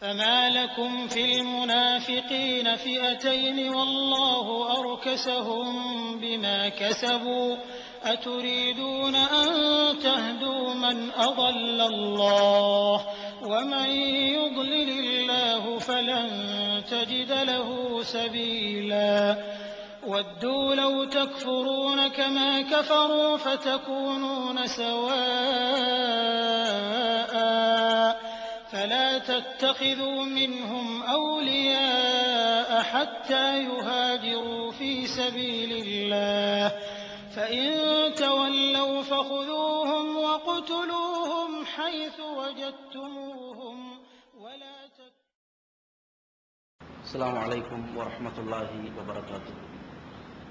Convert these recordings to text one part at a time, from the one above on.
فما لكم في المنافقين فئتين والله أركسهم بما كسبوا أتريدون أن تهدوا من أضل الله ومن يضلل الله فلن تجد له سبيلا ودوا لو تكفرون كما كفروا فتكونون سواء فلا تتخذوا منهم أولياء حتى يهاجروا في سبيل الله فإن تولوا فخذوهم واقتلوهم حيث وجدتموهم ولا تتخذوا அஸ்ஸலாமு அலைக்கும் வரஹ்மத்துல்லாஹி வபரகாத்து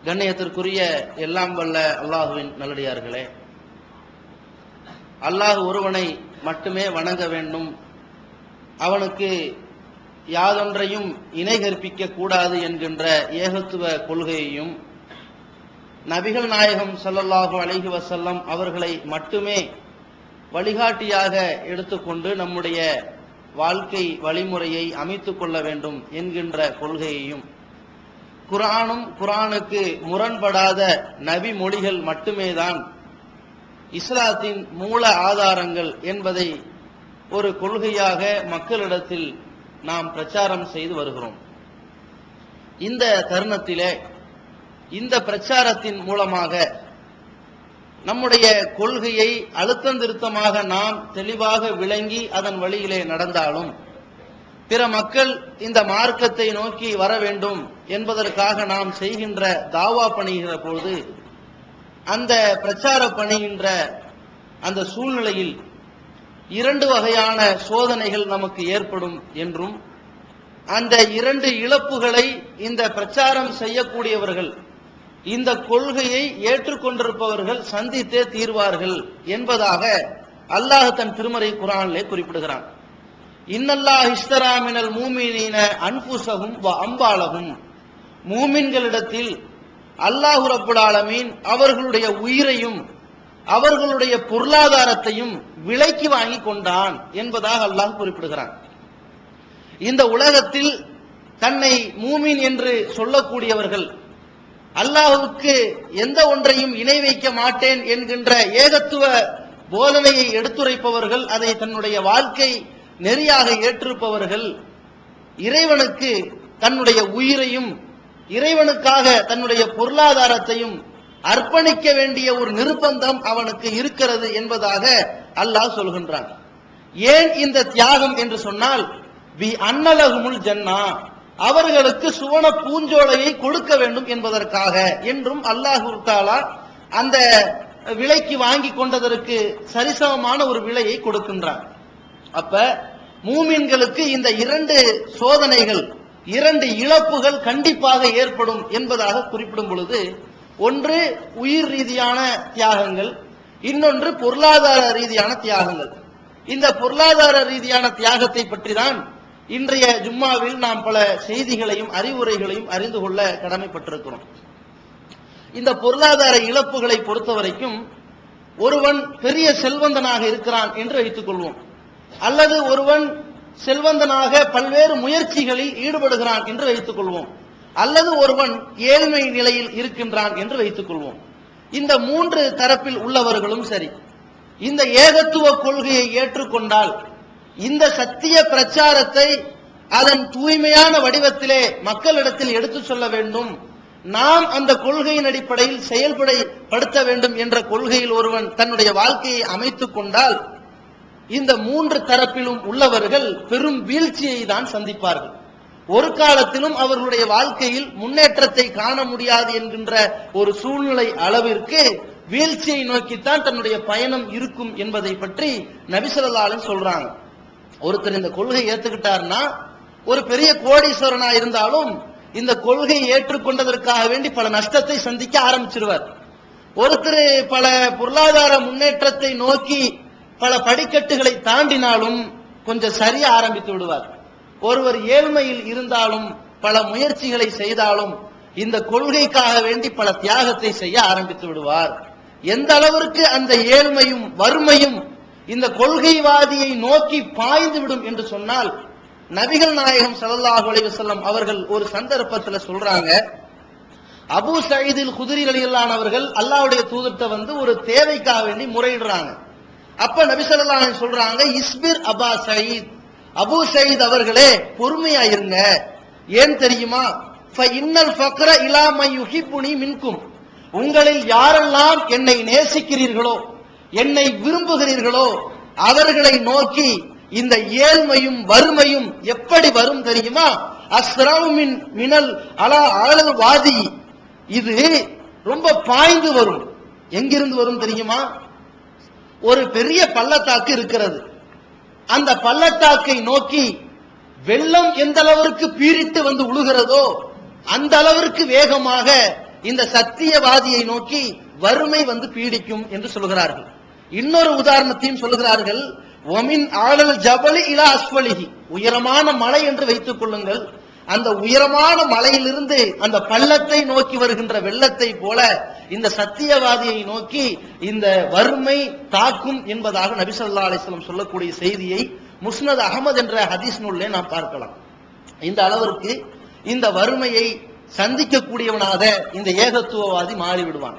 கண்ணியத்திற்குரிய எல்லாம் வல்ல அல்லாஹுவின் நல்லடியார்களே அல்லாஹ் ஒருவனை மட்டுமே வணங்க வேண்டும் அவனுக்கு யாதொன்றையும் இணை கற்பிக்க கூடாது என்கின்ற ஏகத்துவ கொள்கையையும் நபிகள் நாயகம் சல்லல்லாஹு அலைஹி வசல்லம் அவர்களை மட்டுமே வழிகாட்டியாக எடுத்துக்கொண்டு நம்முடைய வாழ்க்கை வழிமுறையை அமைத்துக் கொள்ள வேண்டும் என்கின்ற கொள்கையையும் குரானும் குரானுக்கு முரண்படாத நபி மொழிகள் மட்டுமேதான் இஸ்லாத்தின் மூல ஆதாரங்கள் என்பதை ஒரு கொள்கையாக மக்களிடத்தில் நாம் பிரச்சாரம் செய்து வருகிறோம். இந்த தருணத்திலே இந்த பிரச்சாரத்தின் மூலமாக நம்முடைய கொள்கையை அழுத்தம் திருத்தமாக நாம் தெளிவாக விளங்கி அதன் வழியிலே நடந்தாலும் பிற மக்கள் இந்த மார்க்கத்தை நோக்கி வர வேண்டும் என்பதற்காக நாம் செய்கின்ற தாவா பணிகிற பொழுது அந்த பிரச்சார பணிகின்ற அந்த சூழ்நிலையில் இரண்டு வகையான சோதனைகள் நமக்கு ஏற்படும் என்றும் அந்த இரண்டு இழப்புகளை இந்த பிரச்சாரம் செய்யக்கூடியவர்கள் இந்த கொள்கையை ஏற்றுக்கொண்டிருப்பவர்கள் சந்தித்தே தீர்வார்கள் என்பதாக அல்லாஹ் தன் திருமறை குரானிலே குறிப்பிடுகிறான். இன்னல்லாஹ் இஸ்தராமினல் மூமினின அன்புசகும் வ அம்பாலகும் மூமின்களிடத்தில் அல்லாஹுரப்புல் ஆலமீன் அவர்களுடைய உயிரையும் அவர்களுடைய பொருளாதாரத்தையும் விலைக்கு வாங்கி கொண்டான் என்பதாக அல்லாஹ் குறிப்பிடுகிறான். இந்த உலகத்தில் தன்னை மூமின் என்று சொல்லக்கூடியவர்கள் அல்லாஹுக்கு எந்த ஒன்றையும் இணை வைக்க மாட்டேன் என்கின்ற ஏகத்துவ போதனையை எடுத்துரைப்பவர்கள் அதை தன்னுடைய வாழ்க்கை நெறியாக ஏற்றிருப்பவர்கள் இறைவனுக்கு தன்னுடைய உயிரையும் இறைவனுக்காக தன்னுடைய பொருளாதாரத்தையும் அர்ப்பணிக்க வேண்டிய ஒரு நிர்பந்தம் அவனுக்கு இருக்கிறது என்பதாக அல்லாஹ் சொல்கின்றான். ஏன் இந்த தியாகம் என்று சொன்னால் வி அன்னலகுமுல் ஜன்னா அவர்களுக்கு சுவன பூஞ்சோலையை கொடுக்க வேண்டும் என்பதற்காக என்றும் அல்லாஹு தாலா அந்த விலைக்கு வாங்கி கொண்டதற்கு சரிசமமான ஒரு விலையை கொடுக்கின்றான். அப்ப மூமின்களுக்கு இந்த இரண்டு சோதனைகள் இரண்டு இழப்புகள் கண்டிப்பாக ஏற்படும் என்பதாக குறிப்பிடும் பொழுது ஒன்று உயிர் ரீதியான தியாகங்கள் இன்னொன்று பொருளாதார ரீதியான தியாகங்கள். இந்த பொருளாதார ரீதியான தியாகத்தை பற்றி தான் இன்றைய ஜும்மாவில் நாம் பல செய்திகளையும் அறிவுரைகளையும் அறிந்து கொள்ள கடமைப்பட்டிருக்கிறோம். இந்த பொருளாதார இழப்புகளை பொறுத்த வரைக்கும் ஒருவன் பெரிய செல்வந்தனாக இருக்கிறான் என்று வைத்துக் கொள்வோம். அல்லது ஒருவன் செல்வந்தனாக பல்வேறு முயற்சிகளில் ஈடுபடுகிறான் என்று வைத்துக் கொள்வோம். அல்லது ஒருவன் ஏழ்மை நிலையில் இருக்கின்றான் என்று வைத்துக் கொள்வோம். இந்த மூன்று தரப்பில் உள்ளவர்களும் சரி. இந்த ஏகத்துவ கொள்கையை ஏற்றுக்கொண்டால் இந்த சத்திய பிரச்சாரத்தை அதன் தூய்மையான வடிவத்திலே மக்களிடத்தில் எடுத்துச் சொல்ல வேண்டும். நாம் அந்த கொள்கையின் அடிப்படையில் செயல்படுத்த வேண்டும் என்ற கொள்கையில் ஒருவன் தன்னுடைய வாழ்க்கையை அமைத்துக் கொண்டால் இந்த மூன்று தரப்பிலும் உள்ளவர்கள் பெரும் வீழ்ச்சியை தான் சந்திப்பார்கள். ஒரு காலத்திலும் அவர்களுடைய வாழ்க்கையில் முன்னேற்றத்தை காண முடியாது என்கின்ற ஒரு சூழ்நிலை அளவிற்கு வீழ்ச்சியை நோக்கித்தான் தன்னுடைய பயணம் இருக்கும் என்பதை பற்றி நபிசல்லாலும் சொல்றாங்க. ஒருத்தர் இந்த கொள்கை ஏத்துக்கிட்டார்னா ஒரு பெரிய கோடீஸ்வரனா இருந்தாலும் இந்த கொள்கையை ஏற்றுக்கொண்டதற்காக வேண்டி பல நஷ்டத்தை சந்திக்க ஆரம்பிச்சிருவார். ஒருத்தர் பல பொருளாதார முன்னேற்றத்தை நோக்கி பல படிக்கட்டுகளை தாண்டினாலும் கொஞ்சம் சரிய ஆரம்பித்து விடுவார். ஒருவர் ஏழ்மையில் இருந்தாலும் பல முயற்சிகளை செய்தாலும் இந்த கொள்கைக்காக வேண்டி பல தியாகத்தை செய்ய ஆரம்பித்து விடுவார். எந்த அளவிற்கு அந்த ஏழ்மையும் வறுமையும் இந்த கொள்கைவாதியை நோக்கி பாய்ந்து விடும் என்று சொன்னால் நபிகள் நாயகம் ஸல்லல்லாஹு அலைவசல்லம் அவர்கள் ஒரு சந்தர்ப்பத்துல சொல்றாங்க அபு சயீதில் குதிரி அல்லாவுடைய அவர்கள் வந்து ஒரு தேவைக்காக வேண்டி முறையிடுறாங்க. அப்ப நபி சொல்லலாம் சொல்றாங்க இஸ்பிர் அபா சயீத். அபு சயீத் அவர்களே பொறுமையா இருங்க. ஏன் தெரியுமா? இன்னல் ஃபக்ர இலா மை மின்கும். உங்களில் யாரெல்லாம் என்னை நேசிக்கிறீர்களோ என்னை விரும்புகிறீர்களோ அவர்களை நோக்கி இந்த ஏழ்மையும் வறுமையும் எப்படி வரும் தெரியுமா? அஸ்ரவுமின் மினல் அலா ஆளல் வாதி. இது ரொம்ப பாய்ந்து வரும். எங்கிருந்து வரும் தெரியுமா? ஒரு பெரிய பள்ளத்தாக்கு இருக்கிறது. அந்த பள்ளத்தாக்கை நோக்கி வெள்ளம் எந்த அளவிற்கு பீரிட்டு வந்து உழுகிறதோ அந்த அளவிற்கு வேகமாக இந்த சத்தியவாதியை நோக்கி வறுமை வந்து பீடிக்கும் என்று சொல்கிறார்கள். இன்னொரு உதாரணத்தையும் சொல்கிறார்கள். ஒமின் ஆளல் ஜபலி இலா அஸ்வலிகி உயரமான மலை என்று வைத்துக் கொள்ளுங்கள். அந்த உயரமான மலையிலிருந்து அந்த பள்ளத்தை நோக்கி வருகின்ற வெள்ளத்தை போல இந்த சத்தியவாதியை நோக்கி இந்த வறுமை தாக்கும் என்பதாக நபிசல்லா அலிஸ்லம் சொல்லக்கூடிய செய்தியை முஸ்னத் அகமது என்ற ஹதீஸ் நூலிலே நாம் பார்க்கலாம். இந்த அளவிற்கு இந்த வறுமையை சந்திக்கக்கூடியவனாக இந்த ஏகத்துவவாதி மாறிவிடுவான்.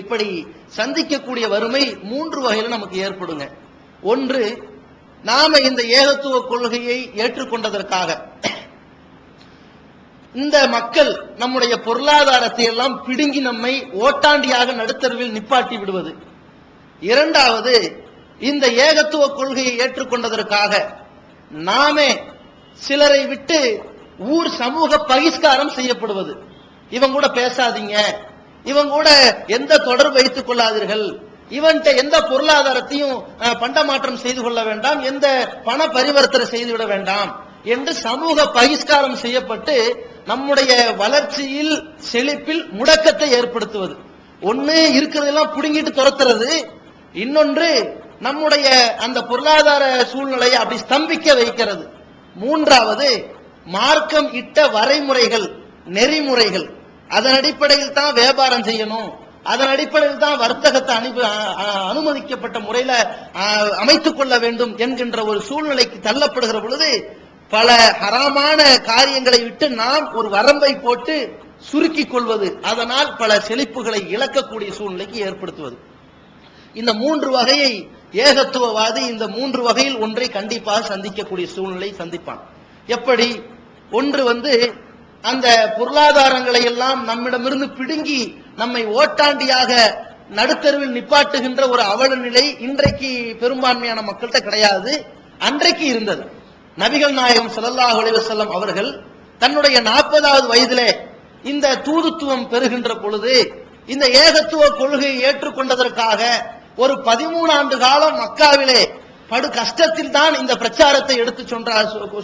இப்படி சந்திக்கக்கூடிய வறுமை மூன்று வகையில் நமக்கு ஏற்படுங்க. ஒன்று நாம இந்த ஏகத்துவ கொள்கையை ஏற்றுக்கொண்டதற்காக. இந்த மக்கள் நம்முடைய பொருளாதாரத்தை எல்லாம் பிடுங்கி நம்மை ஓட்டாண்டியாக நடுத்தருவில் நிப்பாட்டி விடுவது. இரண்டாவது இந்த ஏகத்துவ கொள்கையை ஏற்றுக்கொண்டதற்காக நாமே சிலரை விட்டு ஊர் சமூக பகிஷ்காரம் செய்யப்படுவது. இவங்க கூட பேசாதீங்க. இவங்க கூட எந்த தொடர்பு வைத்துக் கொள்ளாதீர்கள். இவன்கிட்ட எந்த பொருளாதாரத்தையும் பண்டமாற்றம் செய்து கொள்ள வேண்டாம். எந்த பண பரிவர்த்தனை செய்துவிட வேண்டாம். என்று சமூக பகிஷ்காரம் செய்யப்பட்டு நம்முடைய வளர்ச்சியில் செழிப்பில் முடக்கத்தை ஏற்படுத்துவது. ஒண்ணு இருக்கிறதெல்லாம் புடுங்கிட்டு துரத்துறது இன்னொன்று நம்முடைய அந்த பொருளாதார சூழ்நிலையை அப்படி ஸ்தம்பிக்க வைக்கிறது. மூன்றாவது மார்க்கம் இட்ட வரைமுறைகள் நெறிமுறைகள். அதன் அடிப்படையில் தான் வியாபாரம் செய்யணும். அதன் அடிப்படையில் தான் வர்த்தகத்தை அனுப்பி அனுமதிக்கப்பட்ட முறையில அமைத்துக் கொள்ள வேண்டும் என்கின்ற ஒரு சூழ்நிலைக்கு தள்ளப்படுகிற பொழுது பல ஹராமான காரியங்களை விட்டு நாம் ஒரு வரம்பை போட்டு சுருக்கிக் கொள்வது அதனால் பல செழிப்புகளை இழக்கக்கூடிய சூழ்நிலைக்கு ஏற்படுத்துவது. இந்த மூன்று வகையை ஏகத்துவவாதி இந்த மூன்று வகையில் ஒன்றை கண்டிப்பாக சந்திக்கக்கூடிய சூழ்நிலை சந்திப்பான். எப்படி? ஒன்று வந்து அந்த பொருளாதாரங்களை எல்லாம் நம்மிடமிருந்து பிடுங்கி நம்மை ஓட்டாண்டியாக நடுத்தருவில் நிப்பாட்டுகின்ற ஒரு அவல நிலை இன்றைக்கு பெரும்பான்மையான மக்கள்கிட்ட கிடையாது. அன்றைக்கு இருந்தது. நபிகள் நாயகம் ஸல்லல்லாஹு அலைஹி அவர்கள் தன்னுடைய நாற்பதாவது வயதிலே இந்த தூதுத்துவம் பெறுகின்ற பொழுது இந்த ஏகத்துவ கொள்கையை ஏற்றுக்கொண்டதற்காக ஒரு பதிமூணு ஆண்டு காலம் மக்காவிலே படு கஷ்டத்தில் தான் இந்த பிரச்சாரத்தை எடுத்து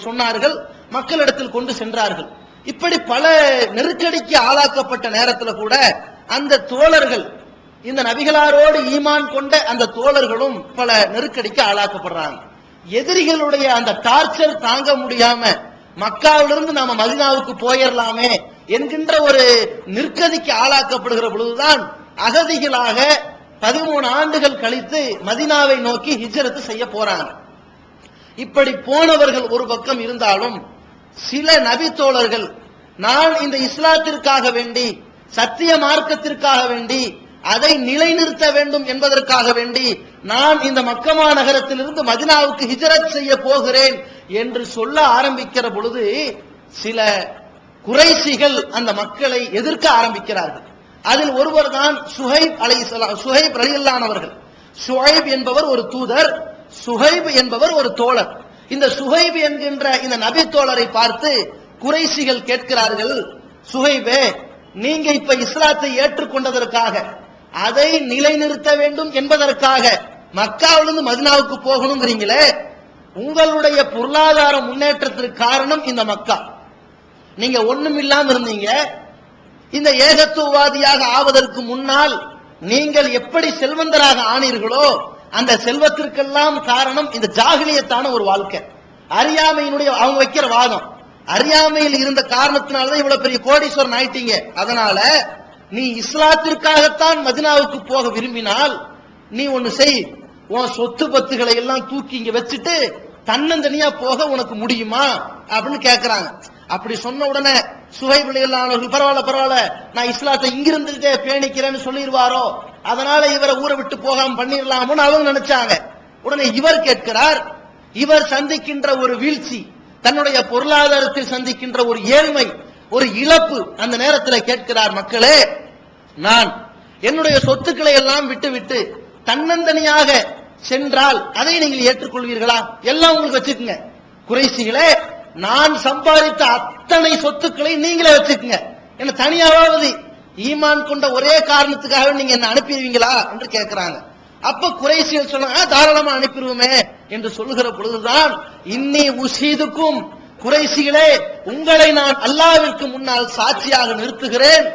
சொன்னார்கள் மக்களிடத்தில் கொண்டு சென்றார்கள். இப்படி பல நெருக்கடிக்கு ஆளாக்கப்பட்ட நேரத்தில் கூட அந்த தோழர்கள் இந்த நபிகளாரோடு ஈமான் கொண்ட அந்த தோழர்களும் பல நெருக்கடிக்கு ஆளாக்கப்படுறாங்க. எதிரிகளுடைய அந்த டார்ச்சர் தாங்க முடியாம மக்காவிலிருந்து நாம மதினாவுக்கு போயிடலாமே என்கின்ற ஒரு நிற்கதிக்கு ஆளாக்கப்படுகிற பொழுதுதான் அகதிகளாக பதிமூணு ஆண்டுகள் கழித்து மதினாவை நோக்கி ஹிஜரத்து செய்ய போறாங்க. இப்படி போனவர்கள் ஒரு பக்கம் இருந்தாலும் சில நபி தோழர்கள் நான் இந்த இஸ்லாத்திற்காக வேண்டி சத்திய மார்க்கத்திற்காக வேண்டி அதை நிலைநிறுத்த வேண்டும் என்பதற்காக வேண்டி நான் இந்த மக்கமா நகரத்திலிருந்து மதினாவுக்கு ஹிஜரத் செய்ய போகிறேன் என்று சொல்ல ஆரம்பிக்கிற பொழுது சில குறைசிகள் அந்த மக்களை எதிர்க்க ஆரம்பிக்கிறார்கள். அதில் ஒருவர் தான் சுஹைப் அலை சுஹைப் ரலியல்லானவர்கள் சுஹைப் என்பவர் ஒரு தூதர் சுஹைப் என்பவர் ஒரு தோழர். இந்த சுஹைப் என்கின்ற இந்த நபி தோழரை பார்த்து குறைசிகள் கேட்கிறார்கள் சுஹைபே நீங்க இப்ப இஸ்லாத்தை ஏற்றுக்கொண்டதற்காக அதை நிலைநிறுத்த வேண்டும் என்பதற்காக மக்காவிலிருந்து மதினாவுக்கு போகணுங்கிறீங்களே உங்களுடைய பொருளாதார முன்னேற்றத்திற்கு காரணம் இந்த மக்கா. நீங்க ஒண்ணும் இல்லாம இருந்தீங்க. இந்த ஏகத்துவவாதியாக ஆவதற்கு முன்னால் நீங்கள் எப்படி செல்வந்தராக ஆனீர்களோ அந்த செல்வத்திற்கெல்லாம் காரணம் இந்த ஜாகிலியத்தான ஒரு வாழ்க்கை. அறியாமையினுடைய அவங்க வைக்கிற வாதம். அறியாமையில் இருந்த காரணத்தினாலதான் இவ்வளவு பெரிய கோடீஸ்வரன் ஆயிட்டீங்க. அதனால நீ இஸ்லாத்திற்காகத்தான் மதினாவுக்கு போக விரும்பினால் நீ ஒண்ணு செய். உன் சொத்து பத்துகளை எல்லாம் தூக்கி இங்க வச்சுட்டு தன்னந்தனியா போக உனக்கு முடியுமா? அப்படின்னு கேக்குறாங்க. அப்படி சொன்ன உடனே சுஹைப் அவர்கள் பரவாயில்ல பரவாயில்ல. நான் இஸ்லாத்தை இங்கிருந்துட்டே பேணிக்கிறேன்னு சொல்லிடுவாரோ? அதனால இவரை ஊரை விட்டு போகாம பண்ணிடலாம்னு அவங்க நினைச்சாங்க. உடனே இவர் கேட்கிறார் இவர் சந்திக்கின்ற ஒரு வீழ்ச்சி தன்னுடைய பொருளாதாரத்தில் சந்திக்கின்ற ஒரு ஏழ்மை ஒரு இழப்பு அந்த நேரத்தில் கேட்கிறார் மக்களே. நான் என்னுடைய சொத்துக்களை எல்லாம் விட்டு விட்டு தன்னந்தனியாக சென்றால் அதை நீங்கள் ஏற்றுக்கொள்வீர்களா? எல்லாம் உங்களுக்கு வச்சுக்கோங்க. குறைசிகளே நான் சம்பாதித்த அத்தனை சொத்துக்களை நீங்களே வச்சுக்கோங்க. என்ன தனியாவது ஈமான் கொண்ட ஒரே காரணத்துக்காக நீங்க என்ன அனுப்பிடுவீங்களா என்று கேட்கிறாங்க அப்ப குறைசிகள் சொன்னாங்க தாராளமா அனுப்பிடுவோமே என்று சொல்லுகிற பொழுதுதான் இன்னி உசீதுக்கும் குறைசிகளே உங்களை நான் அல்லாவிற்கு முன்னால் சாட்சியாக நிறுத்துகிறேன்.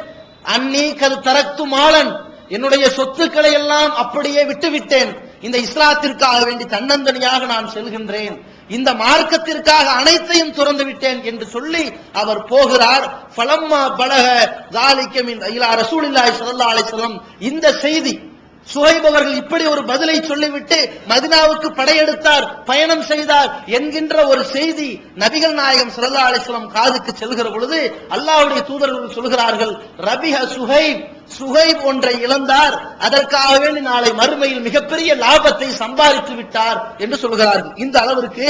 அன்னி கரு தரத்து மாலன். என்னுடைய சொத்துக்களை எல்லாம் அப்படியே விட்டுவிட்டேன். இந்த இஸ்லாத்திற்காக வேண்டி தன்னந்தனியாக நான் செல்கின்றேன். இந்த மார்க்கத்திற்காக அனைத்தையும் துறந்து விட்டேன் என்று சொல்லி அவர் போகிறார். பலம்மா பலக தாலிக்கம் இலா ரசூலில்லாஹி ஸல்லல்லாஹு இந்த செய்தி சுகைப் அவர்கள் இப்படி ஒரு பதிலை சொல்லிவிட்டு மதினாவுக்கு படையெடுத்தார் பயணம் செய்தார் என்கின்ற ஒரு செய்தி நபிகள் நாயகம் ஸல்லல்லாஹு அலைஹி காதுக்கு செல்கிற பொழுது அல்லாவுடைய தூதர்கள் சொல்கிறார்கள் ரபிஹ சுஹைப் சுகைப் ஒன்றை இழந்தார் அதற்காக வேண்டி நாளை மறுமையில் மிகப்பெரிய லாபத்தை சம்பாதித்து விட்டார் என்று சொல்கிறார்கள். இந்த அளவிற்கு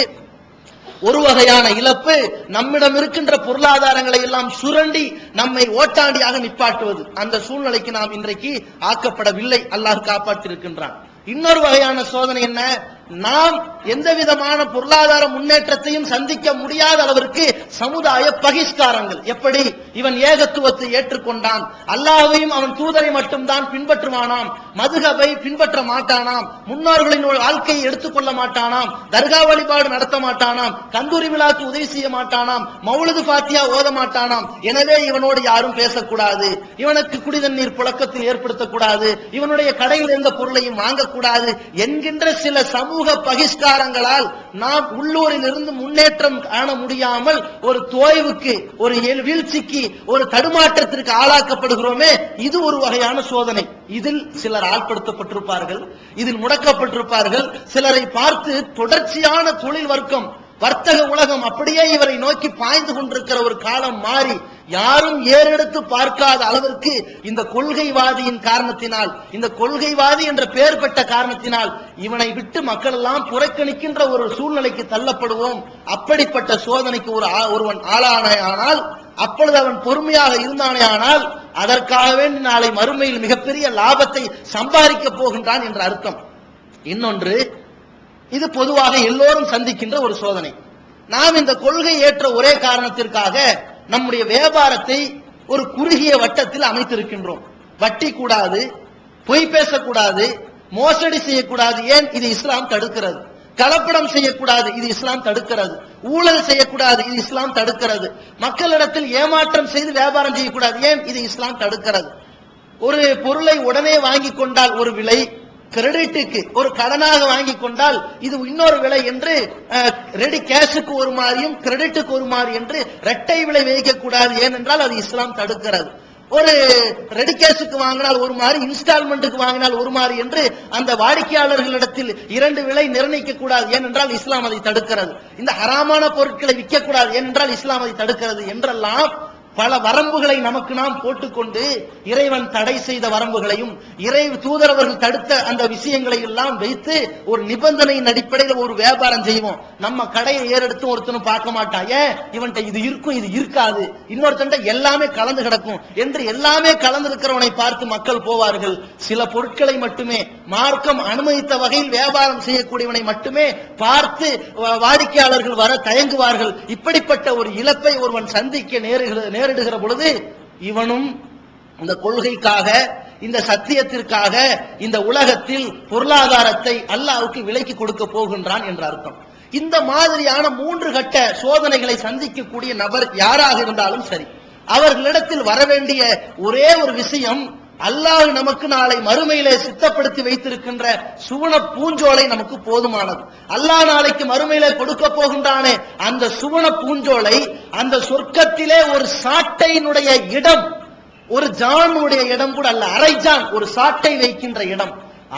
ஒரு வகையான இழப்பு நம்மிடம் இருக்கின்ற பொருளாதாரங்களை எல்லாம் சுரண்டி நம்மை ஓட்டாண்டியாக நிப்பாட்டுவது. அந்த சூழ்நிலைக்கு நாம் இன்றைக்கு ஆக்கப்படவில்லை. அல்லாஹ் காப்பாற்றிருக்கின்றான். இன்னொரு வகையான சோதனை என்ன? நாம் எந்த விதமான பொருளாதார முன்னேற்றத்தையும் சந்திக்க முடியாத அளவிற்கு சமுதாய பகிஷ்காரங்கள். எப்படி? இவன் ஏகத்துவத்தை ஏற்றுக்கொண்டான். அல்லாஹையும் அவன் தூதரை மட்டும்தான் பின்பற்றுவானாம். மதுகவை பின்பற்ற மாட்டானாம். முன்னோர்களின் வாழ்க்கையை எடுத்துக்கொள்ள மாட்டானாம். தர்கா வழிபாடு நடத்த மாட்டானாம். கந்தூரி விழாக்கு உதவி செய்ய மாட்டானாம். மௌலது பாத்தியா ஓத மாட்டானாம். எனவே இவனோடு யாரும் பேசக்கூடாது. இவனுக்கு குடிதண்ணீர் புழக்கத்தில் ஏற்படுத்தக்கூடாது. இவனுடைய கடையில் இருந்த பொருளையும் வாங்க வாங்கக்கூடாது என்கின்ற சில சமூக பகிஷ்காரங்களால் நாம் உள்ளூரில் இருந்து முன்னேற்றம் காண முடியாமல் ஒரு தோய்வுக்கு ஒரு வீழ்ச்சிக்கு ஒரு தடுமாற்றத்திற்கு ஆளாக்கப்படுகிறோமே இது ஒரு வகையான சோதனை. இதில் சிலர் ஆட்படுத்தப்பட்டிருப்பார்கள் இதில் முடக்கப்பட்டிருப்பார்கள். சிலரை பார்த்து தொடர்ச்சியான தொழில் வர்க்கம் வர்த்தக உலகம் அப்படியே இவரை நோக்கி பாய்ந்து கொண்டிருக்கிற ஒரு காலம் மாறி யாரும் ஏறெடுத்து பார்க்காத அளவிற்கு இந்த கொள்கைவாதியின் காரணத்தினால் இந்த கொள்கைவாதி என்ற பெயர் பெற்ற காரணத்தினால் இவனை விட்டு மக்கள் எல்லாம் புறக்கணிக்கின்ற ஒரு சூழ்நிலைக்கு தள்ளப்படுவோம். அப்படிப்பட்ட சோதனைக்கு ஒரு ஆ- ஒருவன் ஆளானே ஆனால் அப்பொழுது அவன் பொறுமையாக இருந்தானே ஆனால் அதற்காக வேண்டி நாளை மறுமையில் மிகப்பெரிய லாபத்தை சம்பாதிக்க போகின்றான் என்ற அர்த்தம். இன்னொன்று இது பொதுவாக எல்லோரும் சந்திக்கின்ற ஒரு சோதனை. நாம் இந்த கொள்கை ஏற்ற ஒரே காரணத்திற்காக நம்முடைய வியாபாரத்தை ஒரு குறுகிய வட்டத்தில் அமைத்திருக்கின்றோம். வட்டி கூடாது பொய் பேசக்கூடாது மோசடி செய்யக்கூடாது. ஏன்? இது இஸ்லாம் தடுக்கிறது. கலப்படம் செய்யக்கூடாது இது இஸ்லாம் தடுக்கிறது. ஊழல் செய்யக்கூடாது இது இஸ்லாம் தடுக்கிறது. மக்களிடத்தில் ஏமாற்றம் செய்து வியாபாரம் செய்யக்கூடாது. ஏன்? இது இஸ்லாம் தடுக்கிறது. ஒரு பொருளை உடனே வாங்கி கொண்டால் ஒரு விலை கிரெடிட்டுக்கு ஒரு கடனாக வாங்கி கொண்டால் இது இன்னொரு விலை என்று ரெடி கேஷுக்கு ஒரு மாதிரியும் கிரெடிட்டுக்கு ஒரு மாதிரி என்று இரட்டை விலை வைக்கக்கூடாது ஏனென்றால் அது இஸ்லாம் தடுக்கிறது. ஒரு ரெடி கேஷுக்கு வாங்கினால் ஒரு மாதிரி இன்ஸ்டால்மெண்ட்டுக்கு வாங்கினால் ஒரு மாதிரி என்று அந்த வாடிக்கையாளர்களிடத்தில் இரண்டு விலை நிர்ணயிக்க கூடாது ஏனென்றால் இஸ்லாம் அதை தடுக்கிறது. இந்த ஹராமான பொருட்களை விற்க கூடாது ஏனென்றால் இஸ்லாம் அதை தடுக்கிறது என்றெல்லாம் பல வரம்புகளை நமக்கு நாம் போட்டுக்கொண்டு இறைவன் தடை செய்த வரம்புகளையும் இறை தூதரவர்கள் தடுத்த அந்த விஷயங்களை எல்லாம் வைத்து ஒரு நிபந்தனையின் அடிப்படையில் ஒரு வியாபாரம் செய்வோம். நம்ம கடையை ஏறெடுத்து ஒருத்தனும் பார்க்க மாட்டான். ஏன்? இவன்கிட்ட இது இருக்கும் இது இருக்காது. இன்னொருத்தன் எல்லாமே கலந்து கிடக்கும். என்று எல்லாமே கலந்து இருக்கிறவனை பார்த்து மக்கள் போவார்கள். சில பொருட்களை மட்டுமே மார்க்கம் அனுமதித்த வகையில் வியாபாரம் செய்யக்கூடியவனை மட்டுமே பார்த்து வாடிக்கையாளர்கள் வர தயங்குவார்கள். இப்படிப்பட்ட ஒரு இழப்பை ஒருவன் சந்திக்க நேருகிறது நேரிடுகிற பொழுது இவனும் இந்த கொள்கைக்காக இந்த சத்தியத்திற்காக இந்த உலகத்தில் பொருளாதாரத்தை அல்லாவுக்கு விலைக்கு கொடுக்க போகின்றான் என்ற அர்த்தம். இந்த மாதிரியான மூன்று கட்ட சோதனைகளை சந்திக்கக்கூடிய நபர் யாராக இருந்தாலும் சரி அவர்களிடத்தில் வர வேண்டிய ஒரே ஒரு விஷயம் அல்லாஹ் நமக்கு நாளை மறுமையிலே சித்தப்படுத்தி வைத்திருக்கின்ற சுவன பூஞ்சோலை நமக்கு போதுமானது. அல்லாஹ் நாளைக்கு மறுமையிலே கொடுக்க போகின்றானே அந்த சுவன பூஞ்சோலை அந்த சொர்க்கத்திலே ஒரு சாட்டையினுடைய இடம் ஒரு ஜானுடைய இடம் கூட அல்ல அரை ஜான் ஒரு சாட்டை வைக்கின்ற இடம்.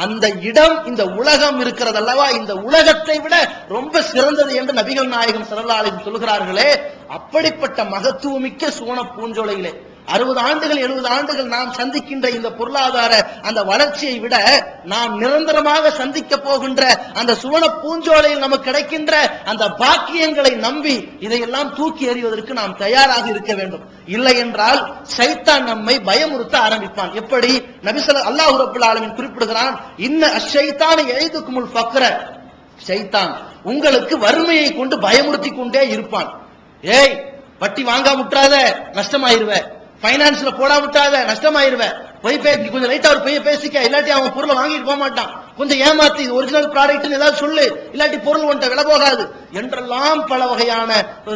அந்த இடம் இந்த உலகம் இருக்கிறது அல்லவா? இந்த உலகத்தை விட ரொம்ப சிறந்தது என்று நபிகள் நாயகம் சரலாலயம் சொல்கிறார்களே அப்படிப்பட்ட மகத்துவமிக்க சுவன பூஞ்சோலையிலே அறுபது ஆண்டுகள் எழுபது ஆண்டுகள் நாம் சந்திக்கின்ற இந்த பொருளாதார அந்த வளர்ச்சியை விட நாம் நிரந்தரமாக சந்திக்க போகின்ற அந்த சுவன பூஞ்சோலையில் நமக்கு கிடைக்கின்ற அந்த பாக்கியங்களை நம்பி இதையெல்லாம் தூக்கி எறிவதற்கு நாம் தயாராக இருக்க வேண்டும். இல்லை என்றால் சைத்தான் நம்மை பயமுறுத்த ஆரம்பிப்பான். எப்படி? நபிசல அல்லாஹ் ரபுல் ஆலமின் குறிப்பிடுகிறான் இன்ன அஷைத்தான் எழுதுக்குமுல் பக்கர சைத்தான் உங்களுக்கு வறுமையை கொண்டு பயமுறுத்தி கொண்டே இருப்பான். ஏய் வட்டி வாங்காம விட்டுறாத நஷ்டமாயிருவேன் பைனான்ஸ்ல போடாவிட்டாத நஷ்டமாயிருவேன். நஷ்டமாயிருவ போய் பே கொஞ்சம் லைட்டா ஒரு பையன் பேசிக்க இல்லாட்டி அவன் பொருளை வாங்கிட்டு போக மாட்டான். கொஞ்சம் ஏமாத்தி இது ஒரிஜினல் ப்ராடக்ட்னு ஏதாவது சொல்லு. இல்லாட்டி பொருள் ஒன்றை விலை போகாது. என்றெல்லாம் பல வகையான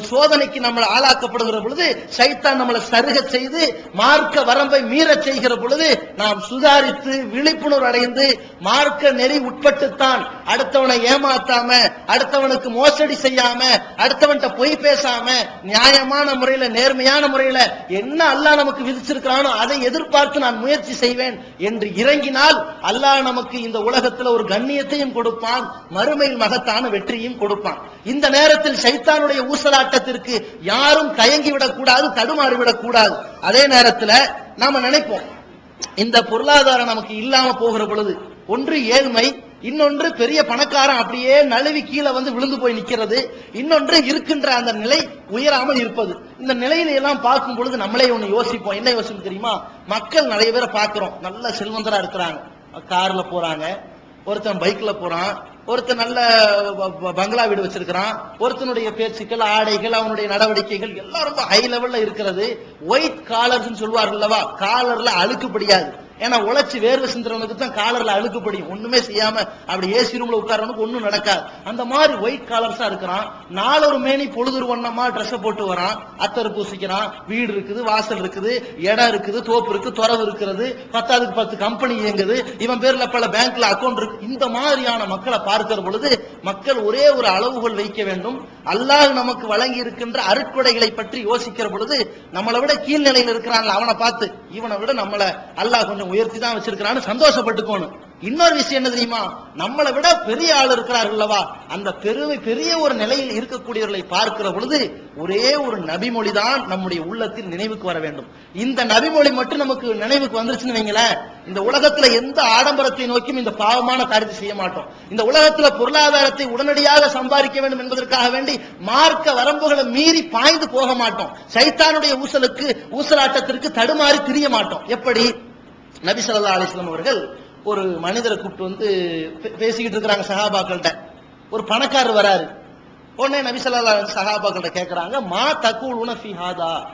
சோதனைக்கு நம்மளை ஆளாக்கப்படுகிற பொழுது சைத்தான் நம்மளை சருக செய்து மார்க்க வரம்பை மீறச் செய்கிற பொழுது நாம் சுதாரித்து விழிப்புணர்வு அடைந்து மார்க்க நெறி உட்பட்டுத்தான் அடுத்தவனை ஏமாத்தாம அடுத்தவனுக்கு மோசடி செய்யாம அடுத்தவன்கிட்ட பொய் பேசாம நியாயமான முறையில நேர்மையான முறையில என்ன அல்லாஹ் நமக்கு விதிச்சிருக்கிறானோ அதை எதிர்பார்த்து நான் முயற்சி செய்வேன் என்று இறங்கினால் அல்லாஹ் நமக்கு இந்த உலக உலகத்துல ஒரு கண்ணியத்தையும் கொடுப்பான் மறுமையில் மகத்தான வெற்றியும் கொடுப்பான். இந்த நேரத்தில் சைத்தானுடைய ஊசலாட்டத்திற்கு யாரும் தயங்கி விடக்கூடாது தடுமாறி விடக்கூடாது அதே நேரத்துல நாம நினைப்போம் இந்த பொருளாதாரம் நமக்கு இல்லாம போகிற பொழுது ஒன்று ஏழ்மை இன்னொன்று பெரிய பணக்காரன் அப்படியே நழுவி கீழே வந்து விழுந்து போய் நிக்கிறது இன்னொன்று இருக்கின்ற அந்த நிலை உயராமல் இருப்பது. இந்த நிலையில எல்லாம் பார்க்கும் பொழுது நம்மளே ஒண்ணு யோசிப்போம். என்ன யோசிப்போம் தெரியுமா? மக்கள் நிறைய பேரை பார்க்கிறோம். நல்ல செல்வந்தரா இருக்கிறாங்க. கார்ல போறாங்க. ஒருத்தன் பைக்ல போறான் ஒருத்தன் நல்ல ப- ப- பங்களா வீடு வச்சிருக்கிறான் ஒருத்தனுடைய பேச்சுக்கள் ஆடைகள் அவனுடைய நடவடிக்கைகள் எல்லாம் ரொம்ப ஹை லெவல்ல இருக்கிறது. ஒயிட் காலர்ஸ் சொல்வார்கள் அல்லவா? காலர்ல அழுக்குப்படியாது. ஏன்னா உழைச்சி வேர்வை சிந்துறவனுக்கு தான் காலர்ல அழுக்குப்படியும் ஒண்ணுமே செய்யாம அப்படி ஏசி ரூம்ல உட்காரவனுக்கு ஒண்ணும் நடக்காது. அந்த மாதிரி ஒயிட் காலர்ஸா இருக்கிறான். நாலொரு மேனி பொழுதுரு வண்ணமா ட்ரெஸ்ஸை போட்டு வரான். அத்தர் பூசிக்கிறான். வீடு இருக்குது வாசல் இருக்குது இடம் இருக்குது தோப்பு இருக்கு துறவு இருக்கிறது. பத்தாவதுக்கு பத்து கம்பெனி இயங்குது. இவன் பேர்ல பல பேங்க்ல அக்கௌண்ட் இருக்கு. இந்த மாதிரியான மக்களை பார்க்கிற பொழுது மக்கள் ஒரே ஒரு அளவுகள் வைக்க வேண்டும். அல்லாஹ் நமக்கு வழங்கி இருக்கின்ற அருட்கொடைகளை பற்றி யோசிக்கிற பொழுது நம்மளை விட கீழ்நிலையில் இருக்கிறான் அவனை பார்த்து. இவனை விட நம்மளை அல்லாஹ் கொஞ்சம் உயர்த்தி தான் வச்சிருக்கிறான்னு சந்தோஷப்பட்டுக்கோணும். இன்னொரு விஷயம் என்ன தெரியுமா? நம்மளை விட பெரிய ஆள் இருக்கிறார்கள் அல்லவா? அந்த பெருமை பெரிய ஒரு நிலையில் இருக்கக்கூடியவர்களை பார்க்கிற பொழுது ஒரே ஒரு நபிமொழி தான் நம்முடைய உள்ளத்தில் நினைவுக்கு வர வேண்டும். இந்த நபிமொழி மட்டும் நமக்கு நினைவுக்கு வந்துருச்சுன்னு வைங்களேன். இந்த உலகத்துல எந்த ஆடம்பரத்தை நோக்கியும் இந்த பாவமான காரியத்தை செய்ய மாட்டோம். இந்த உலகத்துல பொருளாதாரத்தை உடனடியாக சம்பாதிக்க வேண்டும் என்பதற்காக வேண்டி மார்க்க வரம்புகளை மீறி பாய்ந்து போக மாட்டோம். சைத்தானுடைய ஊசலுக்கு ஊசலாட்டத்திற்கு தடுமாறி திரிய மாட்டோம். எப்படி? நபி சல்லா அலிஸ்லாம் அவர்கள் ஒரு மனிதரை கூப்பிட்டு வந்து பே- பேசிக்கிட்டு இருக்கிறாங்க சஹாபாக்கள்கிட்ட. ஒரு பணக்காரர் வராரு. உடனே நபி சல்லா சகாபாக்கள்கிட்ட கேட்குறாங்க சஹாபாக்கள்கிட்ட மா தகூலுன ஃபி ஹாதா?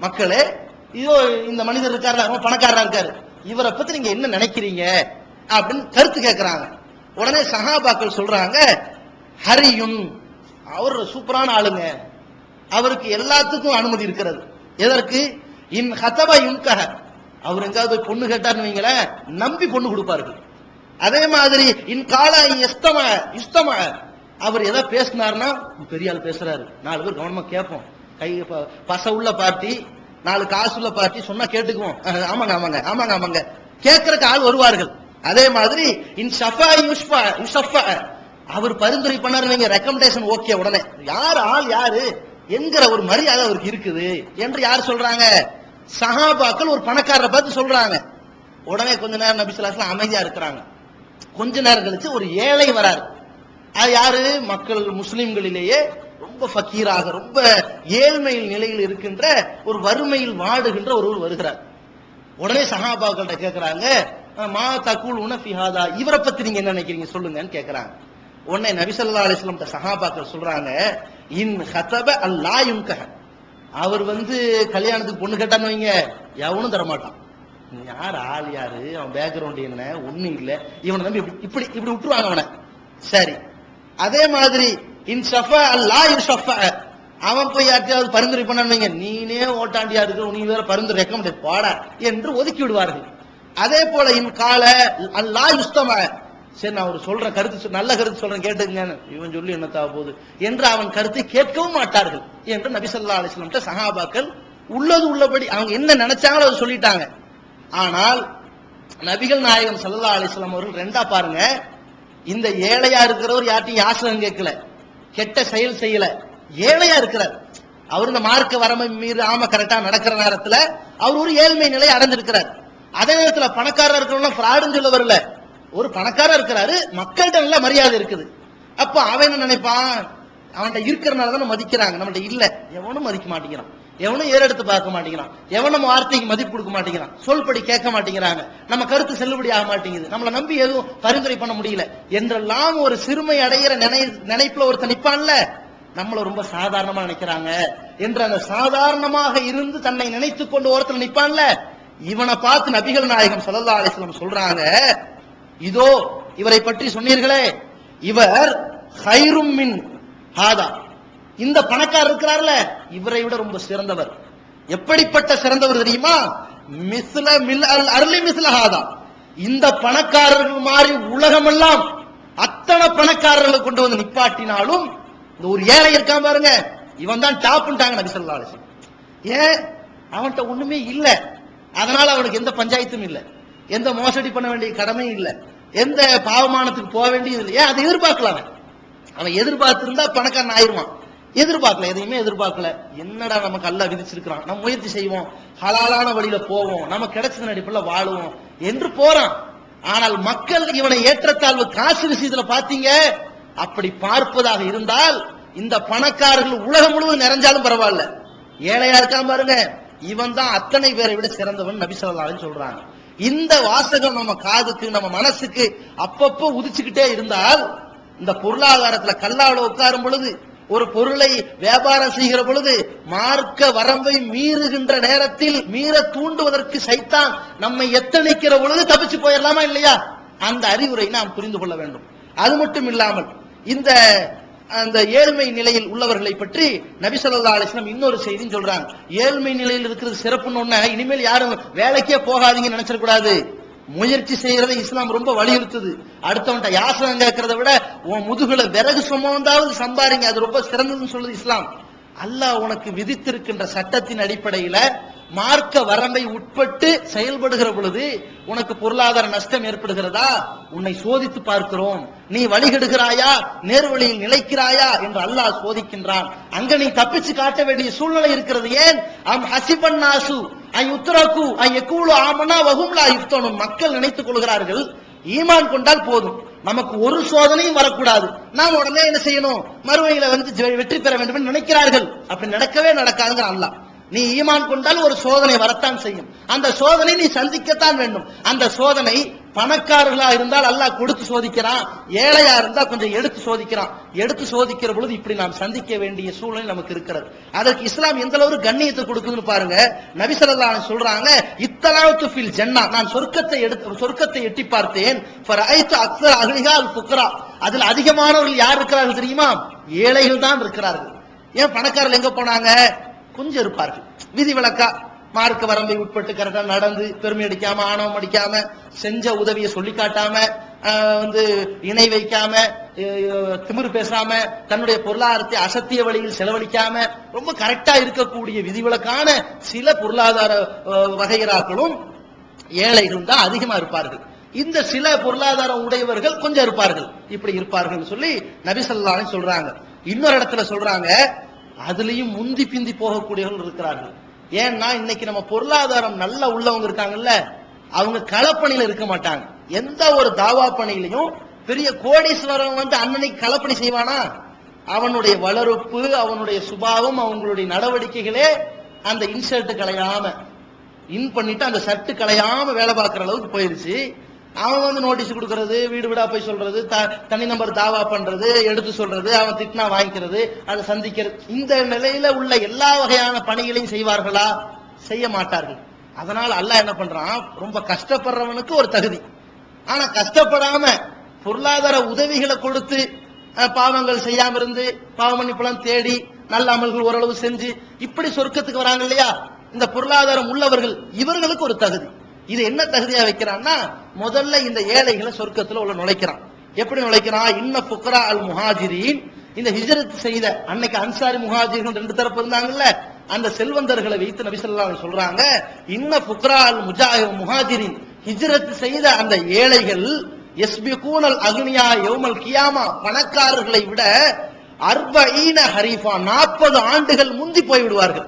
மக்களே இதோ இந்த மனிதர் இருக்காரு ரொம்ப இருக்காரு. இவரை பத்தி நீங்க என்ன நினைக்கிறீங்க? அப்படின்னு கருத்து கேட்கிறாங்க உடனே சஹாபாக்கள் சொல்றாங்க ஹரியும் அவர் சூப்பரான ஆளுங்க. அவருக்கு எல்லாத்துக்கும் அனுமதி இருக்கிறது. எதற்கு? இன் ஹதப யுன்கஹர் அவர் எங்காவது போய் பொண்ணு கேட்டார்னு வைங்களேன் நம்பி பொண்ணு கொடுப்பார்கள். அதே மாதிரி இன் கால இஸ்தம இஸ்தம அவர் எதை பேசினார்னா பெரிய ஆள் பேசுறாரு. நாலு பேர் கவனமா கேட்போம். கை ப- பச உள்ள பார்ட்டி நாலு காசு உள்ள பார்ட்டி சொன்னா கேட்டுக்குவோம். ஆமாங்க ஆமாங்க ஆமாங்க ஆமாங்க. கேட்கறக்கு ஆள் வருவார்கள். அதே மாதிரி இன் ஷஃபா யுஷ்பா யுஷஃபா. அவர் பரிந்துரை பண்ணாரு நீங்க ரெக்கமெண்டேஷன் ஓகே உடனே. யார் ஆள் யாரு? என்கிற ஒரு மரியாதை அவருக்கு இருக்குது. என்று யார் சொல்றாங்க? சஹாபாக்கள் ஒரு பணக்காரரை பார்த்து சொல்றாங்க. உடனே கொஞ்ச நேரம் நபி ஸல்லல்லாஹு அமைதியா இருக்கிறாங்க. கொஞ்ச நேரம் கழிச்சு ஒரு ஏழை வராரு. அது யாரு? மக்கள் முஸ்லிம்களிலேயே ரொம்ப ஃபக்கீராக ரொம்ப ஏழ்மையில் நிலையில் இருக்கின்ற ஒரு வறுமையில் வாடுகின்ற ஒருவர் வருகிறார். உடனே சஹாபாக்கள்கிட்ட கேட்கிறாங்க மா தகுல் உனஃபிஹாதா இவரை பத்தி நீங்க என்ன நினைக்கிறீங்க? சொல்லுங்கன்னு கேட்கிறாங்க உடனே நபிசல்லா அலிஸ்லாம் சஹாபாக்கள் சொல்றாங்க இன் ஹதப அல்லாயும் கஹன் அவர் வந்து கல்யாணத்துக்கு பொண்ணு கேட்டான்னு வைங்க. எவனும் தரமாட்டான். யார் ஆள் யாரு? அவன் பேக்ரவுண்ட் என்ன? ஒண்ணும் இல்லை. இவனை நம்பி இப்படி இப்படி இப்படி விட்டுருவாங்க அவனை. சரி. அதே மாதிரி இன் சஃபா அல்லா இன் சஃபா அவன் போய் யார்ட்டையாவது பரிந்துரை பண்ணான்னு நீனே ஓட்டாண்டியா இருக்க நீ வேற பரிந்துரை ரெக்கமெண்ட் பாட என்று ஒதுக்கி விடுவார்கள். அதே போல இன் கால அல்லா யுஸ்தம. சரி நான் ஒரு சொல்ற கருத்து சொல்- நல்ல கருத்து சொல்றேன் கேட்டுங்கன்னு இவன் சொல்லி என்ன தேவை போகுது? என்று அவன் கருத்தை கேட்கவும் மாட்டார்கள். என்று நபி அலிஸ்லாம்கிட்ட அலைஹி சஹாபாக்கள் உள்ளது உள்ளபடி அவங்க என்ன நினைச்சாங்களோ அதை சொல்லிட்டாங்க. ஆனால் நபிகள் நாயகம் சல்லா அலிஸ்லாம் அவர்கள் ரெண்டா பாருங்க. இந்த ஏழையா இருக்கிறவர் யார்ட்டையும் யாசகம் கேட்கல. கெட்ட செயல் செய்யல. ஏழையா இருக்கிறார். அவர் இந்த மார்க்க வரமை மீறி ஆம கரெக்டா நடக்கிற நேரத்துல அவர் ஒரு ஏழ்மை நிலை அடைஞ்சிருக்கிறார் அதே நேரத்துல பணக்காரர் இருக்கிறவங்க ஃப்ராடுன்னு சொல்ல வரல. ஒரு பணக்காரர் இருக்கிறாரு மக்கள்கிட்ட நல்ல மரியாதை இருக்குது. அப்ப அவன் என்ன நினைப்பான்? அவன்கிட்ட இருக்கிறனால தானே மதிக்கிறாங்க. நம்மள்ட்ட இல்ல. எவனும் மதிக்க மாட்டேங்கிறான். எவனும் ஏறெடுத்து பார்க்க மாட்டேங்கிறான். எவனும் வார்த்தைக்கு மதிப்பு கொடுக்க மாட்டேங்கிறான். சொல்படி கேட்க மாட்டேங்கிறாங்க. நம்ம கருத்து செல்லுபடி ஆக மாட்டேங்குது. நம்மளை நம்பி எதுவும் பரிந்துரை பண்ண முடியல. என்றெல்லாம் ஒரு சிறுமை அடைகிற நினை நினைப்புல ஒருத்தன் நிப்பான்ல? நம்மள ரொம்ப சாதாரணமா நினைக்கிறாங்க. என்று அந்த சாதாரணமாக இருந்து தன்னை நினைத்துக் கொண்டு ஒருத்தர் நிப்பான்ல? இவனை பார்த்து நபிகள் நாயகம் ஸல்லல்லாஹு அலைஹி சொல்றாங்க இதோ இவரை பற்றி சொன்னீர்களே. இவர் ஹைரும் மின் ஹாதா. இந்த பணக்காரர் இருக்கிறார்ல இவரை விட ரொம்ப சிறந்தவர். எப்படிப்பட்ட சிறந்தவர் தெரியுமா? மிஸ்ல மில் அருளி மிஸ்ல ஹாதா. இந்த பணக்காரர்கள் மாதிரி உலகமெல்லாம் அத்தனை பணக்காரர்களை கொண்டு வந்து நிப்பாட்டினாலும் இந்த ஒரு ஏழை இருக்கான் பாருங்க இவன் தான் டாப்ன்ட்டாங்க நபி ஸல்லல்லாஹு ஏன்? அவன்கிட்ட ஒண்ணுமே இல்ல. அதனால அவனுக்கு எந்த பஞ்சாயத்தும் இல்லை. எந்த மோசடி பண்ண வேண்டிய கடமையும் இல்ல. எந்த பாவமானத்துக்கு போக வேண்டியது இல்லை. ஏன் அதை எதிர்பார்க்கலாம் அவன். எதிர்பார்த்திருந்தா பணக்காரன் ஆயிருவான். எதிர்பார்க்கல எதையுமே எதிர்பார்க்கல. என்னடா நமக்கு அல்ல விதிச்சிருக்கிறான்? நம்ம முயற்சி செய்வோம். ஹலாலான வழியில போவோம். நம்ம கிடைச்சது நடிப்புல வாழுவோம் என்று போறான். ஆனால் மக்கள் இவனை ஏற்றத்தாழ்வு காசு விஷயத்துல பாத்தீங்க அப்படி பார்ப்பதாக இருந்தால் இந்த பணக்காரர்கள் உலகம் முழுவதும் நிறைஞ்சாலும் பரவாயில்ல. ஏழையா இருக்கான் பாருங்க. இவன் தான் அத்தனை பேரை விட சிறந்தவன் நபி ஸல்லல்லாஹு சொல்றாங்க. இந்த வாசகம் நம்ம காதுக்கு நம்ம மனசுக்கு அப்பப்போ உதிச்சுக்கிட்டே இருந்தால் இந்த பொருளாதாரத்துல கல்லால உட்காரும் பொழுது ஒரு பொருளை வியாபாரம் செய்கிற பொழுது மார்க்க வரம்பை மீறுகின்ற நேரத்தில் மீற தூண்டுவதற்கு சைத்தான் நம்மை எத்தனைக்கிற பொழுது தப்பிச்சு போயிடலாமா இல்லையா? அந்த அறிவுரை நாம் புரிந்து கொள்ள வேண்டும். அது மட்டும் இல்லாமல் இந்த அந்த ஏழ்மை நிலையில் உள்ளவர்களை பற்றி நபிசல்லா அலிஸ்லாம் இன்னொரு செய்தியும் சொல்றாங்க. ஏழ்மை நிலையில் இருக்கிறது சிறப்புன்னு ஒண்ணு இனிமேல் யாரும் வேலைக்கே போகாதீங்கன்னு நினைச்சிடக்கூடாது முயற்சி செய்யறதை இஸ்லாம் ரொம்ப வலியுறுத்துது. அடுத்தவன்ட்ட யாசனம் கேட்கறத விட உன் முதுகுல விறகு சுமந்தாவது சம்பாரிங்க அது ரொம்ப சிறந்ததுன்னு சொல்லுது இஸ்லாம். அல்லாஹ் உனக்கு விதித்திருக்கின்ற சட்டத்தின் அடிப்படையில மார்க்க வரம்பை உட்பட்டு செயல்படுகிற பொழுது உனக்கு பொருளாதார நஷ்டம் ஏற்படுகிறதா? உன்னை சோதித்து பார்க்கிறோம். நீ வழிகெடுகிறாயா? நேர்வழியில் நிலைக்கிறாயா? என்று அல்லாஹ் சோதிக்கின்றான். அங்க நீ தப்பிச்சு காட்ட வேண்டிய சூழ்நிலை இருக்கிறது ஏன்? அம் ஹசிபன் நாசு ஐ உத்தரகு ஐ எக்கூலு ஆமனா வகும்லா யுத்தனும் மக்கள் நினைத்துக் கொள்கிறார்கள் ஈமான் கொண்டால் போதும். நமக்கு ஒரு சோதனையும் வரக்கூடாது. நாம் உடனே என்ன செய்யணும்? மறுமையில வந்து வெற்றி பெற வேண்டும் என்று நினைக்கிறார்கள். அப்படி நடக்கவே நடக்காதுங்கிற அல்லாஹ். நீ ஈமான் கொண்டால் ஒரு சோதனை வரத்தான் செய்யும். அந்த சோதனை நீ சந்திக்கத்தான் வேண்டும். அந்த சோதனை பணக்காரர்களா இருந்தால் அல்லாஹ் கொடுத்து சோதிக்கிறான் ஏழையா இருந்தா கொஞ்சம் எடுத்து சோதிக்கிறான். எடுத்து சோதிக்கிற பொழுது இப்படி நாம் சந்திக்க வேண்டிய சூழ்நிலை நமக்கு இருக்கிறது. அதற்கு இஸ்லாம் எந்த அளவு கண்ணியத்தை கொடுக்குதுன்னு பாருங்க. நபி சொல்றாங்க இத்தலாத்து ஃபில் ஜன்னா. நான் சொர்க்கத்தை எடுத்து சொர்க்கத்தை எட்டி பார்த்தேன். அக்சர் அகலிகால் அஹ்லிஹா அதில் அதிகமானவர்கள் யார் இருக்கிறார்கள் தெரியுமா? ஏழைகள் தான் இருக்கிறார்கள். ஏன் பணக்காரர்கள் எங்க போனாங்க? கொஞ்சம் இருப்பார்கள். விதி விளக்கா மார்க்க வரம்பை உட்பட்டு கரெக்டா நடந்து பெருமை அடிக்காம ஆணவம் அடிக்காம செஞ்ச உதவியை சொல்லி காட்டாம ஆஹ், வந்து இணை வைக்காம திமிர் பேசாம தன்னுடைய பொருளாதாரத்தை அசத்திய வழியில் செலவழிக்காம ரொம்ப கரெக்டா இருக்கக்கூடிய விதிவிலக்கான சில பொருளாதார வகைகளாக்களும் ஏழை இருந்தா தான் அதிகமா இருப்பார்கள். இந்த சில பொருளாதாரம் உடையவர்கள் கொஞ்சம் இருப்பார்கள். இப்படி இருப்பார்கள் சொல்லி நபி சொல்றாங்க. இன்னொரு இடத்துல சொல்றாங்க அதுலயும் முந்தி பிந்தி போகக்கூடியவர்கள் இருக்கிறார்கள். ஏன்னா இன்னைக்கு நம்ம பொருளாதாரம் நல்ல உள்ளவங்க இருக்காங்கல்ல அவங்க களப்பணியில இருக்க மாட்டாங்க. எந்த ஒரு தாவா பணியிலையும் பெரிய கோடீஸ்வரன் வந்து அண்ணனைக்கு களப்பணி செய்வானா? அவனுடைய வளர்ப்பு அவனுடைய சுபாவம் அவங்களுடைய நடவடிக்கைகளே அந்த இன்சர்ட் கலையாம இன் பண்ணிட்டு அந்த சர்ட்டு கலையாம வேலை பார்க்குற அளவுக்கு போயிருச்சு. அவன் வந்து நோட்டீஸ் கொடுக்கறது வீடு வீடா போய் சொல்றது த- தனி நம்பர் தாவா பண்றது எடுத்து சொல்றது அவன் திட்டினா வாங்கிக்கிறது அதை சந்திக்கிறது. இந்த நிலையில உள்ள எல்லா வகையான பணிகளையும் செய்வார்களா? செய்ய மாட்டார்கள். அதனால அல்லாஹ் என்ன பண்றான்? ரொம்ப கஷ்டப்படுறவனுக்கு ஒரு தகுதி. ஆனா கஷ்டப்படாம பொருளாதார உதவிகளை கொடுத்து பாவங்கள் செய்யாம இருந்து பாவமன்னிப்பலாம் தேடி நல்ல அமல்கள் ஓரளவு செஞ்சு இப்படி சொர்க்கத்துக்கு வராங்க இல்லையா? இந்த பொருளாதாரம் உள்ளவர்கள் இவர்களுக்கு ஒரு தகுதி. இது என்ன தகுதியா வைக்கிறான்னா முதல்ல இந்த ஏழைகளை சொர்க்கத்துல உள்ள நுழைக்கிறான். எப்படி நுழைக்கிறான்? இன்ன புக்ரா அல் முஹாஜிரின். இந்த ஹிஜரத் செய்த அன்னைக்கு அன்சாரி முஹாஜிர்கள் ரெண்டு தரப்பு இருந்தாங்கல்ல அந்த செல்வந்தர்களை வைத்து நபிசல்லா சொல்றாங்க இன்ன புக்ரா அல் முஜா முஹாஜிரின். ஹிஜ்ரத் செய்த அந்த ஏழைகள் எஸ்பிகூனல் அக்னியா யோமல் கியாமா. பணக்காரர்களை விட அர்பஈன ஹரீஃபா நாற்பது ஆண்டுகள் முந்தி போய் விடுவார்கள்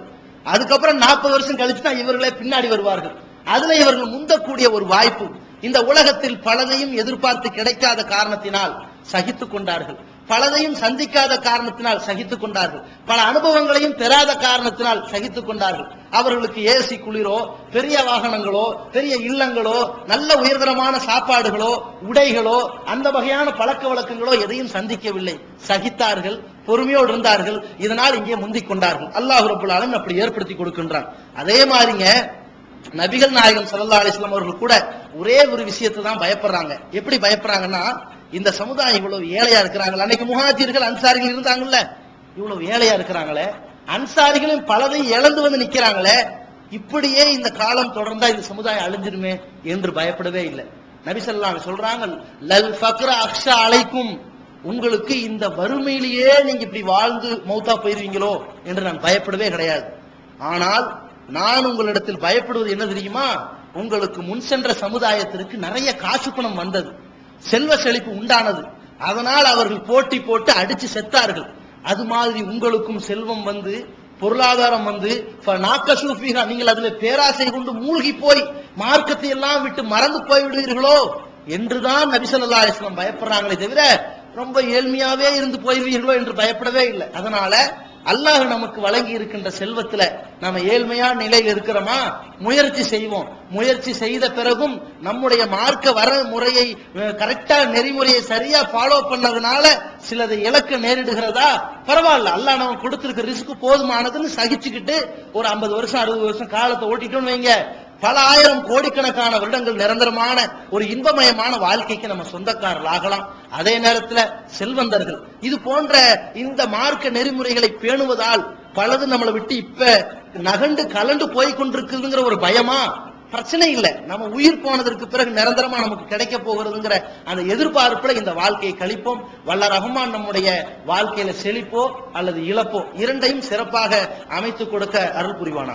அதுக்கப்புறம் நாற்பது வருஷம் கழிச்சு தான் இவர்களே பின்னாடி வருவார்கள். அதுல இவர்கள் முந்தக்கூடிய ஒரு வாய்ப்பு. இந்த உலகத்தில் பலதையும் எதிர்பார்த்து கிடைக்காத காரணத்தினால் சகித்துக் கொண்டார்கள். பலதையும் சந்திக்காத காரணத்தினால் சகித்துக் கொண்டார்கள். பல அனுபவங்களையும் பெறாத காரணத்தினால் சகித்துக் கொண்டார்கள். அவர்களுக்கு ஏசி குளிரோ பெரிய வாகனங்களோ பெரிய இல்லங்களோ நல்ல உயர்தரமான சாப்பாடுகளோ உடைகளோ அந்த வகையான பழக்க வழக்கங்களோ எதையும் சந்திக்கவில்லை. சகித்தார்கள் பொறுமையோடு இருந்தார்கள். இதனால் இங்கே முந்திக் கொண்டார்கள். அல்லாஹ் அப்படி ஏற்படுத்தி கொடுக்கின்றான். அதே மாதிரிங்க நபிகள் நாயகம் சல்லா அலிஸ்லாம் அவர்கள் கூட ஒரே ஒரு விஷயத்தை தான் பயப்படுறாங்க. எப்படி பயப்படுறாங்கன்னா இந்த சமுதாயம் இவ்வளவு ஏழையா இருக்கிறாங்களே? அன்னைக்கு முஹாஜிர்கள் அன்சாரிகள் இருந்தாங்கல்ல. இவ்வளவு ஏழையா இருக்கிறாங்களே. அன்சாரிகளும் பலதையும் இழந்து வந்து நிக்கிறாங்களே. இப்படியே இந்த காலம் தொடர்ந்தா இந்த சமுதாயம் அழிஞ்சிருமே என்று பயப்படவே இல்லை. நபி சொல்றாங்க லல் ஃபக்ர அக்ஷா அலைக்கும். உங்களுக்கு இந்த வறுமையிலேயே நீங்க இப்படி வாழ்ந்து மௌத்தா போயிருவீங்களோ என்று நான் பயப்படவே கிடையாது. ஆனால் நான் உங்களிடத்தில் பயப்படுவது என்ன தெரியுமா? உங்களுக்கு முன் சென்ற சமுதாயத்திற்கு நிறைய காசு பணம் வந்தது. செல்வ செழிப்பு உண்டானது. அதனால் அவர்கள் போட்டி போட்டு அடிச்சு செத்தார்கள். அது மாதிரி உங்களுக்கும் செல்வம் வந்து பொருளாதாரம் வந்து நீங்கள் அதுல பேராசை கொண்டு மூழ்கி போய் மார்க்கத்தை எல்லாம் விட்டு மறந்து போய் விடுவீர்களோ? என்றுதான் நபிசல்லா ஸல்லல்லாஹு பயப்படுறாங்களே தவிர ரொம்ப ஏழ்மையாவே இருந்து போயிருவீர்களோ என்று பயப்படவே இல்லை. அதனால அல்லாஹ் நமக்கு வழங்கி இருக்கின்ற செல்வத்துல நாம ஏழ்மையான நிலையில் இருக்கிறோமா? முயற்சி செய்வோம். முயற்சி செய்த பிறகும் நம்முடைய மார்க்க வர முறையை கரெக்டா நெறிமுறையை சரியா ஃபாலோ பண்ணதுனால சிலதை இழக்க நேரிடுகிறதா? பரவாயில்ல. அல்லாஹ் நம்ம கொடுத்திருக்க ரிஸ்க் போதுமானதுன்னு சகிச்சுக்கிட்டு ஒரு 50 வருஷம் அறுபது வருஷம் காலத்தை ஓட்டிட்டோம்னு வைங்க. பல ஆயிரம் கோடிக்கணக்கான வருடங்கள் நிரந்தரமான ஒரு இன்பமயமான வாழ்க்கைக்கு நம்ம சொந்தக்காரர்கள் ஆகலாம் அதே நேரத்துல செல்வந்தர்கள். இது போன்ற இந்த மார்க்க நெறிமுறைகளை பேணுவதால் பலது நம்மளை விட்டு இப்ப நகண்டு கலண்டு போய் கொண்டிருக்குதுங்கிற ஒரு பயமா? பிரச்சனை இல்லை. நம்ம உயிர் போனதற்கு பிறகு நிரந்தரமா நமக்கு கிடைக்க போகிறதுங்கிற அந்த எதிர்பார்ப்புல இந்த வாழ்க்கையை கழிப்போம். வல்ல ரஹ்மான் நம்முடைய வாழ்க்கையில செழிப்போ அல்லது இழப்போ இரண்டையும் சிறப்பாக அமைத்துக் கொடுக்க அருள் புரிவானா